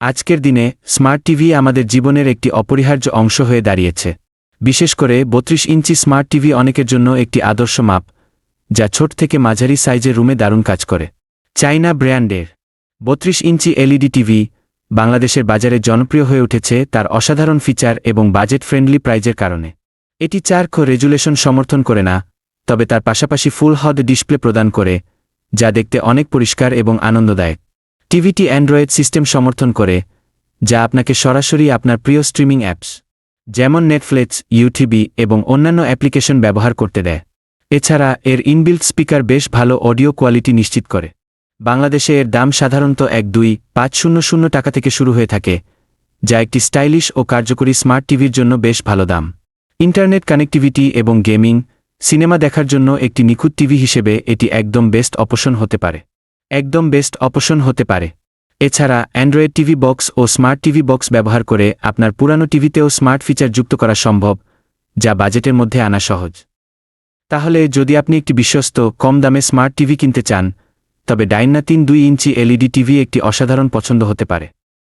আজকের দিনে smart TV আমাদের জীবনের একটি অপরিহার্য অংশ হয়ে দাঁড়িয়েছে। বিশেষ করে বত্রিশ ইঞ্চি স্মার্ট টিভি অনেকের জন্য একটি আদর্শ মাপ, যা ছোট থেকে মাঝারি সাইজের রুমে দারুণ কাজ করে। চাইনা ব্র্যান্ডের বত্রিশ ইঞ্চি এলইডি টিভি বাংলাদেশের বাজারে জনপ্রিয় হয়ে উঠেছে তার অসাধারণ ফিচার এবং বাজেট ফ্রেন্ডলি প্রাইজের কারণে। এটি চার খো রেজুলেশন সমর্থন করে না, তবে তার পাশাপাশি ফুল হদ ডিসপ্লে প্রদান করে, যা দেখতে অনেক পরিষ্কার এবং আনন্দদায়ক। টিভিটি অ্যান্ড্রয়েড সিস্টেম সমর্থন করে, যা আপনাকে সরাসরি আপনার প্রিয় স্ট্রিমিং অ্যাপস, যেমন নেটফ্লিক্স ইউটিবি এবং অন্যান্য অ্যাপ্লিকেশন ব্যবহার করতে দেয়। এছাড়া, এর ইনবিল্ট স্পিকার বেশ ভালো অডিও কোয়ালিটি নিশ্চিত করে। বাংলাদেশে এর দাম সাধারণত এক দুই পাঁচ শূন্য শূন্য টাকা থেকে শুরু হয়ে থাকে, যা একটি স্টাইলিশ ও কার্যকরী স্মার্ট টিভির জন্য বেশ ভালো দাম। ইন্টারনেট কানেক্টিভিটি এবং গেমিং, সিনেমা দেখার জন্য একটি নিখুঁত টিভি হিসেবে এটি একদম বেস্ট অপশন হতে পারে। একদম বেস্ট অপশন হতে পারে। এছাড়া অ্যান্ড্রয়েড টিভি বক্স ও স্মার্ট টিভি বক্স ব্যবহার করে আপনার পুরানো টিভিতেও স্মার্ট ফিচার যুক্ত করা সম্ভব, যা বাজেটের মধ্যে আনা সহজ। তাহলে যদি আপনি একটি বিশ্বস্ত, কম দামে স্মার্ট টিভি কিনতে চান, তবে ডাইনা তিন দুই ইঞ্চি এলইডি টিভি একটি অসাধারণ পছন্দ হতে পারে।